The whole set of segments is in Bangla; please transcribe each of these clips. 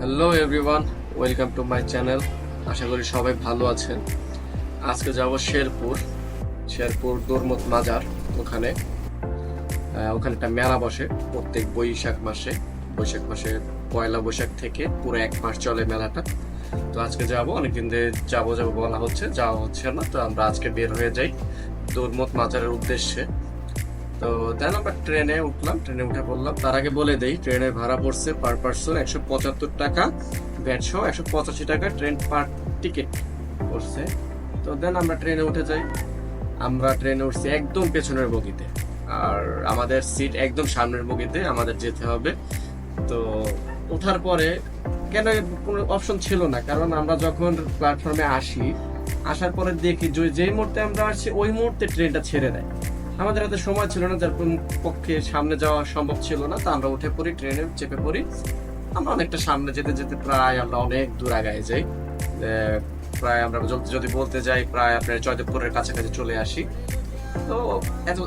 Hello everyone welcome to my channel আশা করি সবাই ভালো আছেন। আজকে যাব শেরপুর শেরপুর দোরমত মাজার ওখানে। ওখানে একটা মেলা বসে প্রত্যেক বৈশাখ মাসে। বৈশাখ মাসে পয়লা বৈশাখ থেকে পুরো এক মাস চলে মেলাটা। তো আজকে যাব, অনেকদিন ধরে যাব যাব বলা হচ্ছে, যাওয়া হচ্ছে না। তো আমরা আজকে বের হয়ে যাই দোরমত মাজারের উদ্দেশ্যে। তো দেন আমরা ট্রেনে উঠলাম, ট্রেনে উঠে পড়লাম তার আগে বলে দেই, ট্রেনের ভাড়া পড়ছে পার পার্সন একশো পঁচাত্তর টাকা, ব্যাট সহ একশো পঁচাশি টাকা, ট্রেন পার টিকিট পড়ছে। তো দেন আমরা ট্রেনে উঠে যাই। আমরা ট্রেনে উঠছি একদম পেছনের বগিতে, আর আমাদের সিট একদম সামনের বগিতে, আমাদের যেতে হবে। তো ওঠার পরে কেন কোনো অপশন ছিল না? কারণ আমরা যখন প্ল্যাটফর্মে আসি, আসার পরে দেখি যে যেই মুহূর্তে আমরা আসছি, ওই মুহূর্তে ট্রেনটা ছেড়ে দেয়। আমাদের হাতে সময় ছিল না, যার পক্ষে সামনে যাওয়া সম্ভব ছিল না, তা আমরা উঠে পড়ি, ট্রেনে চেপে পড়ি। আমরা অনেকটা সামনে যেতে যেতে প্রায় আমরা অনেক দূর আগায় যাই। প্রায় আমরা যদি- যদি বলতে যাই, প্রায় আপনার জয়দেবপুরের কাছাকাছি চলে আসি। তো এত,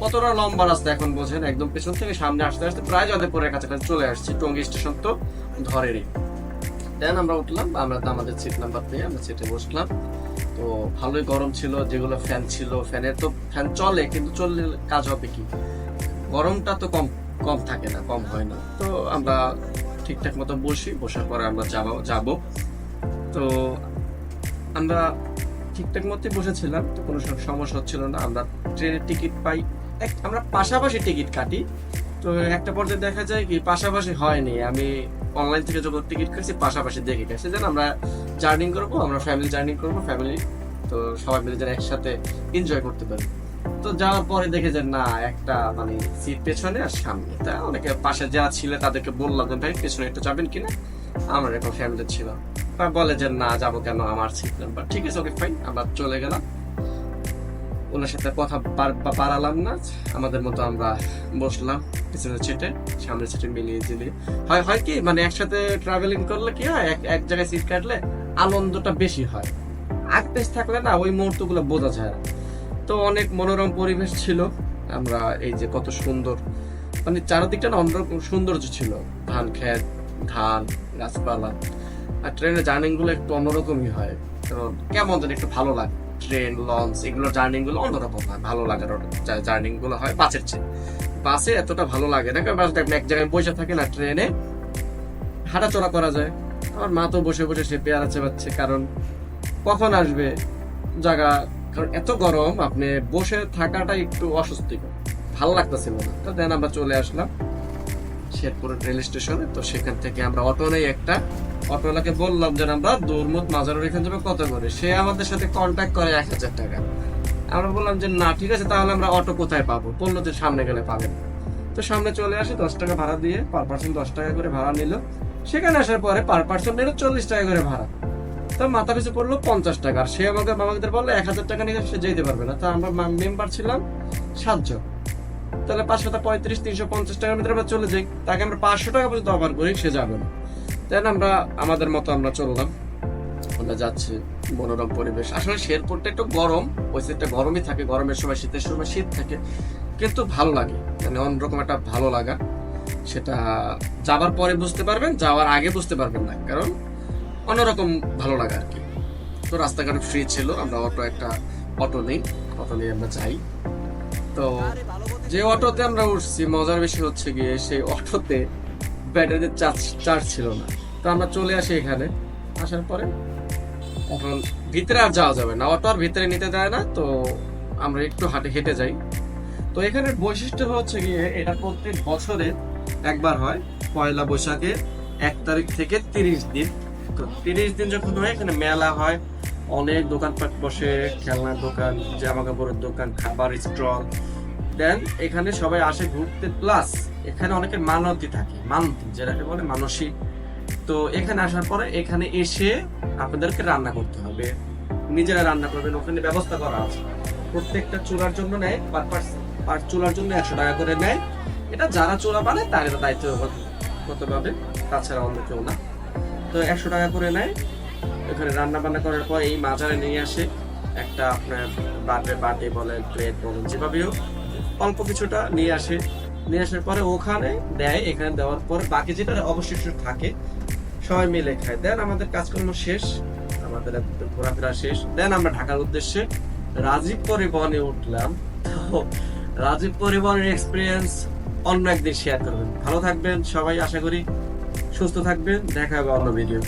কতটা লম্বা রাস্তা এখন বোঝেন? একদম পেছন থেকে সামনে আসতে আসতে প্রায় জয়দেবপুরের কাছাকাছি চলে আসছি, টঙ্গী স্টেশন তো ধরেরই দেন আমরা উঠলাম, আমরা তো আমাদের সিট নাম্বার পেয়ে আমরা সিটে বসলাম। তো ভালোই গরম ছিল, যেগুলো ফ্যান ছিল ফ্যানের তো ফ্যান চলে, কিন্তু চললে কাজ হবে কি? গরমটা তো কম কম থাকে না, কম হয় না। তো আমরা ঠিকঠাক মতো বসি, বসার পরে আমরা যাব যাব। তো আমরা ঠিকঠাক মতোই বসেছিলাম, তো কোনো সমস্যা হচ্ছিল না। আমরা ট্রেনের টিকিট পাই, এক, আমরা পাশাপাশি টিকিট কাটি। তো একটা পর্যায়ে দেখা যায় কি, পাশাপাশি হয়নি। আমি অনলাইন থেকে যখন টিকিট কাটছি পাশাপাশি দেখে গেছি। যেন আমরা জার্নিং করব, আমরা ফ্যামিলি জার্নি করব ফ্যামিলি তো সবাই মিলে যেন একসাথে এনজয় করতে পারি। তো যাওয়ার পরে দেখে যে না, একটা মানে সিট পেছনে আর সামনে। তা অনেকে পাশে যারা ছিল তাদেরকে বললাম যে, ভাই, পেছনে একটু যাবেন কিনা? আমার এখন ফ্যামিলি ছিল তা বলে যে, না, যাব কেন? আমার সিট নাম্বার ঠিক আছে ওকে ফাইন আমরা চলে গেলাম। ওনার সাথে কথা বাড়ালাম না। আমাদের মতো আমরা বসলাম পিছনের সিটে সামনের সিটে মিলিয়ে ঝিলিয়ে। হয় হয় কি মানে একসাথে ট্রাভেলিং করলে কি হয়, এক এক জায়গায় সিট কাটলে আনন্দটা বেশি হয়। আগ পেছ থাকলে না, ওই মুহূর্তগুলো বোঝা যায় না। তো অনেক মনোরম পরিবেশ ছিল। আমরা এই যে কত সুন্দর মানে চারিদিকটা না অন্যরকম সৌন্দর্য ছিল। ধান ক্ষেত, ধান, গাছপালা। আর ট্রেনের জার্নিংগুলো একটু অন্যরকমই হয়। কেমন যেন একটু ভালো লাগে। ট্রেন, লঞ্চ এগুলো জার্নিংগুলো অন্যরকম হয়, ভালো লাগার জার্নিংগুলো হয় বাসের চেয়ে। বাসে এতটা ভালো লাগে না, কারণ বাসটা এক জায়গায় বসে থাকে না ট্রেনে, হাঁটাচলা করা যায়। আমার মা তো বসে বসে সে পেয়ারা চেপাচ্ছে কারণ কখন আসবে জায়গা, কারণ এত গরম, আপনি বসে থাকাটা একটু অস্বস্তিকর। ভালো লাগতেছিল না। তো দেন আমরা চলে আসলাম। শেরপুর রেল স্টেশনে, তো সেখান থেকে আমরা অটো নেই একটা। অটোওয়ালাকে বললাম যে আমরা দৌড়মত মাজারের এখান যাবে কত করে? সে আমাদের সাথে কন্ট্যাক্ট করে এক হাজার টাকা। আমরা বললাম যে, না, ঠিক আছে, তাহলে আমরা অটো কোথায় পাবো? বলল যে সামনে গেলে পাবেন। তো সামনে চলে আসে, দশ টাকা ভাড়া দিয়ে পার পার্সন দশ টাকা করে ভাড়া নিল। সেখানে আসার পরে পার পার্সন নিল চল্লিশ টাকা করে ভাড়া। তো মাথা পিছু পড়ল পঞ্চাশ টাকা। আর সে আমাকে আমাদের বলল, এক হাজার টাকা নিয়ে সে যেতে পারবে না। তা আমরা মেম্বার ছিলাম সাতজন। তাহলে পাঁচশো পঁয়ত্রিশ, তিনশো পঞ্চাশ টাকার ভিতরে আমরা চলে যাই। তাকে আমরা পাঁচশো টাকা পর্যন্ত অফার করি, সে যাবে না। দেন আমরা, আমাদের মতো আমরা চললাম। আমরা যাচ্ছি মনোরম পরিবেশ। আসলে শেরপুরটা একটু গরম, ওই সাইডটা গরমই থাকে। গরমের সময়, শীতের সময় শীত থাকে, কিন্তু ভালো লাগে। মানে অন্যরকম একটা ভালো লাগা। সেটা যাবার পরে বুঝতে পারবেন, যাওয়ার আগে বুঝতে পারবেন না। কারণ অন্যরকম ভালো লাগা আর কি। তো রাস্তাঘাট ফ্রি ছিল, আমরা অটো একটা, অটো নেই। অটো নিয়ে আমরা যাই। তো যে অটোতে আমরা উঠছি, মজার বেশি হচ্ছে গিয়ে সেই অটোতে ব্যাটারিতে চার্জ চার্জ ছিল না। তো আমরা চলে আসি এখানে। আসার পরে এখন ভিতরে আর যাওয়া যাবে না। অটো আর ভিতরে নিতে দেয় না, তো আমরা একটু হাঁটে হেঁটে যাই। তো এখানের বৈশিষ্ট্য হচ্ছে গিয়ে এটা প্রত্যেক বছরে একবার হয়, পয়লা বৈশাখে এক তারিখ থেকে তিরিশ দিন। তো তিরিশ দিন যখন হয়, এখানে মেলা হয় অনেক দোকানপাট বসে, খেলনার দোকান জামা কাপড়ের দোকান, খাবার স্টল। দেন এখানে সবাই আসে ঘুরতে প্লাস এখানে অনেকের মানতি থাকে মানতি যেটাকে বলে মানসিক। তো এখানে আসার পরে এখানে এসে আপনাদেরকে রান্না করতে হবে। নিজেরা রান্না করবেন, ওখানে ব্যবস্থা করা আছে। প্রত্যেকটা চুলার জন্য নেয় পার পার চুলার জন্য একশো টাকা করে নেয়। এটা যারা চুলা বানায়, তার দায়িত্ব করতে পারবে তাছাড়া অন্য কেউ না। তো একশো টাকা করে নেয়। এখানে রান্না বান্না করার পর এই মাজারে নিয়ে আসে একটা আপনার বাটে, বাটি বলেন, প্লেট বলেন যেভাবে অল্প কিছুটা নিয়ে আসে। নিয়ে আসার পরে ওখানে দেয়, এখানে দেওয়ার পরে বাকি যেটা অবশিষ্ট থাকে, সবাই মিলে খায়। দেন আমাদের কাজকর্ম শেষ, আমাদের ঘোরাফেরা শেষ। দেন আমরা ঢাকার উদ্দেশ্যে রাজীব পরিবহনে উঠলাম। তো রাজীব পরিবহনের এক্সপিরিয়েন্স অন্য একদিন শেয়ার করবেন। ভালো থাকবেন সবাই, আশা করি সুস্থ থাকবেন। দেখা হবে অন্য ভিডিও